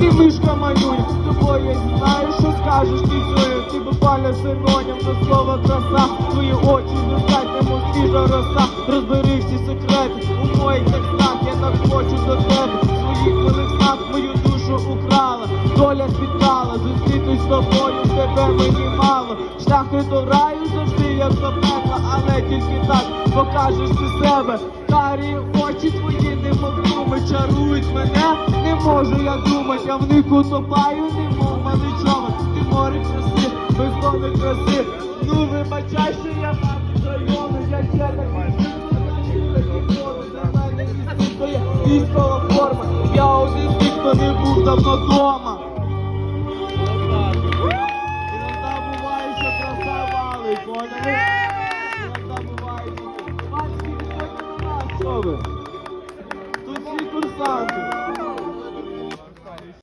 ти мишка манюня, з тобою знаю, що скажеш сьогодні. Ти буквально синонім до слова краса. Твої очі немов свіжа роса. Розбери всі секрети у моїх текстах. Я так хочу до тебе. Своїх снах мою душу украла. Доля спіткала, зустрітись з тобою, тебе мені мало. Шляхи до раю завжди як до пекла, але тільки так покажеш ти себе. Карі очі твої немов чарують мене, не можу я думать, я в них утопаю, немов маличок, ти море без бездоми краси. Ну вибачай, що я мати зайомий, я ще такий військова форма. Я один ніхто не був давно дома. Іноді буває, що краса валить, поняли? Іноді буває, що краса. Тут всі курсанти.